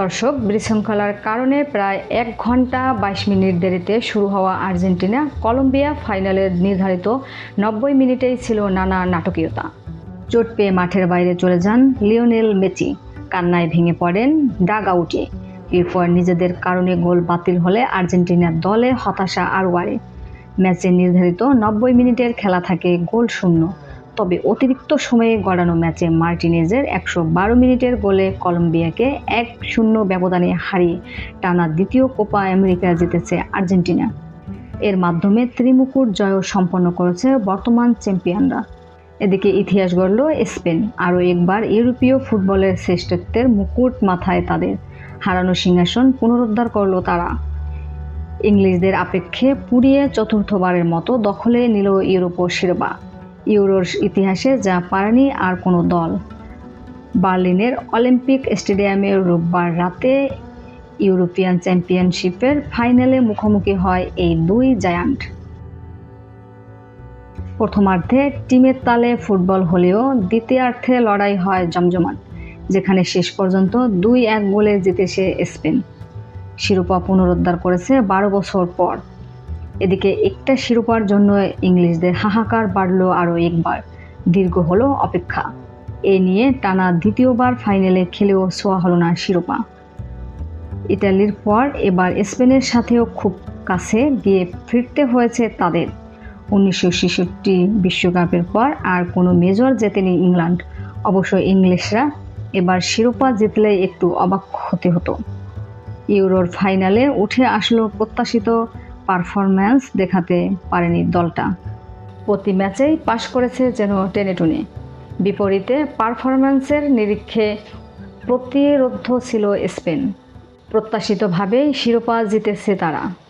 দর্শক, বিশৃঙ্খলার কারণে প্রায় এক ঘণ্টা বাইশ মিনিট দেরিতে শুরু হওয়া আর্জেন্টিনা কলম্বিয়া ফাইনালের নির্ধারিত নব্বই মিনিটেই ছিল নানা নাটকীয়তা। চোট পেয়ে মাঠের বাইরে চলে যান লিওনেল মেচি কান্নায় ভেঙে পড়েন ডাগ আউটে। এরপর নিজেদের কারণে গোল বাতিল হলে আর্জেন্টিনার দলে হতাশা আরও বাড়ে ম্যাচের নির্ধারিত নব্বই মিনিটের খেলা থাকে গোল শূন্য। তবে অতিরিক্ত সময়ে গড়ানো ম্যাচে মার্টিনেজের একশো বারো মিনিটের গোলে কলম্বিয়াকে এক শূন্য ব্যবধানে হারিয়ে টানা দ্বিতীয় কোপা আমেরিকা জিতেছে আর্জেন্টিনা। এর মাধ্যমে ত্রিমুকুট জয় সম্পন্ন করেছে বর্তমান চ্যাম্পিয়নরা। এদিকে ইতিহাস গড়ল স্পেন। আরও একবার ইউরোপীয় ফুটবলের শ্রেষ্ঠত্বের মুকুট মাথায় তাদের। হারানো সিংহাসন পুনরুদ্ধার করল তারা। ইংলিশদের আপেক্ষে পুড়িয়ে চতুর্থবারের মতো দখলে নিল ইউরোপ শিরোপা। ইউরোর ইতিহাসে যা পারেনি আর কোনো দল। বার্লিনের অলিম্পিক স্টেডিয়ামে রোববার রাতে ইউরোপিয়ান চ্যাম্পিয়নশিপের ফাইনালে মুখোমুখি হয় এই দুই জায়ান্ট। প্রথমার্ধে টিমের তালে ফুটবল হলেও দ্বিতীয়ার্ধে লড়াই হয় জমজমাট, যেখানে শেষ পর্যন্ত দুই এক গোলে জিতেছে স্পেন। শিরোপা পুনরুদ্ধার করেছে বারো বছর পর। এদিকে একটা শিরোপার জন্য ইংলিশদের হাহাকার বাড়ল আরও একবার। দীর্ঘ হলো অপেক্ষা। এ নিয়ে টানা দ্বিতীয়বার ফাইনালে খেলেও ছোঁয়া হলো না শিরোপা। ইতালির পর এবার স্পেনের সাথেও খুব কাছে গিয়ে ফিরতে হয়েছে তাদের। উনিশশো বিশ্বকাপের পর আর কোনো মেজর জেতেনি ইংল্যান্ড। অবশ্য ইংলিশরা এবার শিরোপা জিতলে একটু অবাক হতে হতো। ইউরোর ফাইনালে উঠে আসলো প্রত্যাশিত পারফরম্যান্স দেখাতে পারেনি দলটা। প্রতি ম্যাচেই পাশ করেছে যেন টেনে টুনে বিপরীতে পারফরম্যান্সের নিরীক্ষে প্রতিরোধ ছিল স্পেন। প্রত্যাশিতভাবেই শিরোপা জিতেছে তারা।